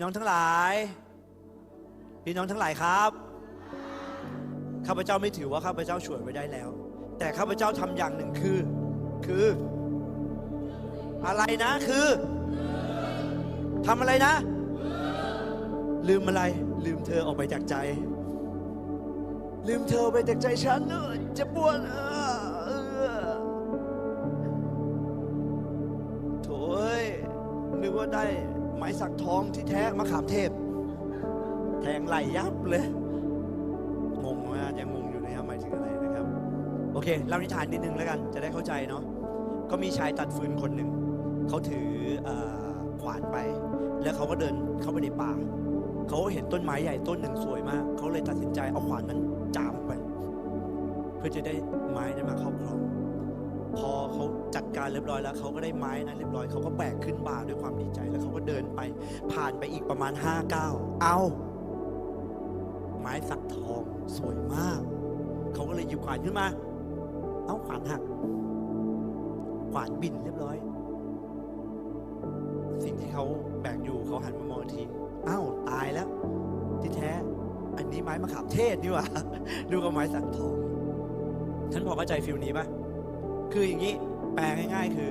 น้องทั้งหลาย พี่น้องทั้งหลายครับ ข้าพเจ้าไม่ถือว่าข้าพเจ้าช่วยไว้ได้แล้ว แต่ข้าพเจ้าทำอย่างหนึ่งคือ คือ อะไรนะคือทำอะไรนะ ลืมอะไร ลืมเธอออกไปจากใจ ลืมเธอไปจากใจฉันเออจะปวดเออเออโถยนึกว่าได้ ไม้สักทองที่แท้มะขามเทพ แทงไหลยับเลย งงว่ายังงงอยู่นะครับหมายถึงอะไรนะครับ โอเคเล่านิทานนิดนึงแล้วกัน จะได้เข้าใจเนาะก็มีชายตัดฟืนคนหนึ่งเขาถือเออขวานไป แล้วเขาก็เดินเข้าไปในป่าเขาเห็นต้นไม้ใหญ่ต้นหนึ่งสวยมากเขาเลยตัดสินใจเอาขวานนั้นจามไป เพื่อจะได้ไม้นั้นมาครอบครอง พอเขาจัดการเรียบร้อยแล้วเขาก็ได้ไม้นั้นเรียบร้อยเขาก็แบกขึ้นบ่าด้วยความดีใจแล้วเขาก็เดินไป ผ่านไปอีกประมาณห้าเก้าเอาไม้สักทองสวยมาก เขาก็เลยหยิบขวานขึ้นมา เอาขวานหัก ขวานบินเรียบร้อย สิ่งที่เขาแบกอยู่เขาหันมามองทีอ้าวตายแล้ว ที่แท้ อันนี้ไม้มะขามเทศนี่หว่า ดูกับไม้สักทองท่านพอเข้าใจฟิลนี้ปะ คืออย่างนี้แปลง่ายๆ คือ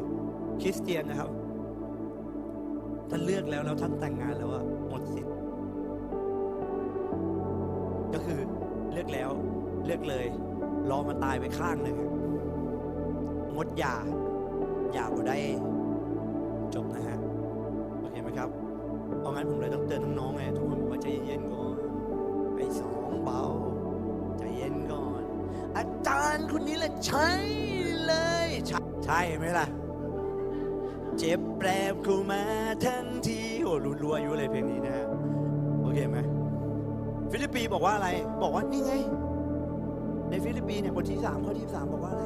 คริสเตียนนะครับ ท่านเลือกแล้วแล้วท่านแต่งงานแล้วอะหมดสิทธิ์ ก็คือเลือกแล้วเลือกเลย รอมันตายไปข้างหนึ่งงดยาหย่าบ่ได้จบนะฮะโอเคไหมครับเพราะงั้นผมเลยต้องเตือนน้องๆไงทุกคนบอกว่าใจเย็นๆก่อนไอ้สองเบา อาจารย์คนนี้แหละใช่เลย ใช่ใช่ไหมล่ะ เจ็บแปรบเข้ามาทันทีโอ้รัวอยู่เลยเพลงนี้นะฮะโอเคไหมฟิลิปปีบอกว่าอะไร บอกว่านี่ไง ในฟิลิปปีเนี่ยบทที่สามข้อที่สามบอกว่าอะไร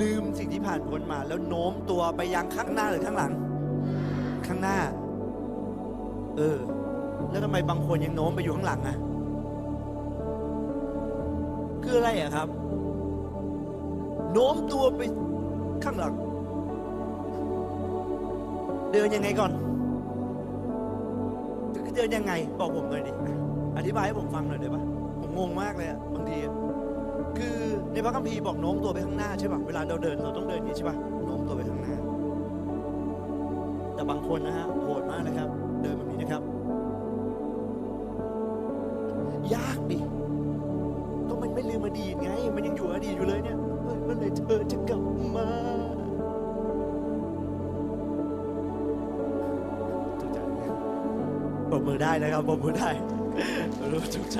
ลืมสิ่งที่ผ่านพ้นมา แล้วโน้มตัวไปยังข้างหน้าหรือข้างหลัง ข้างหน้า เออ แล้วทำไมบางคนยังโน้มไปอยู่ข้างหลังอะ คืออะไรอะครับ โน้มตัวไปข้างหลัง เดินยังไงก่อนเดินยังไง บอกผมหน่อยดิ อธิบายให้ผมฟังหน่อยได้ปะผมงงมากเลยอะบางทีคือในพระคัมภีร์บอกโน้มตัวไปข้างหน้าใช่ปะเวลาเราเดินเราต้องเดินอย่างนี้ใช่ปะโน้มตัวไปข้างหน้า แต่บางคนนะฮะโหดม มันยังอยู่อดีตอยู่เลยเนี่ยเมื่อไหรเธอจะกลับมาถูกใจปรบมือได้นะครับปรบมือได้รู้ถูกใจ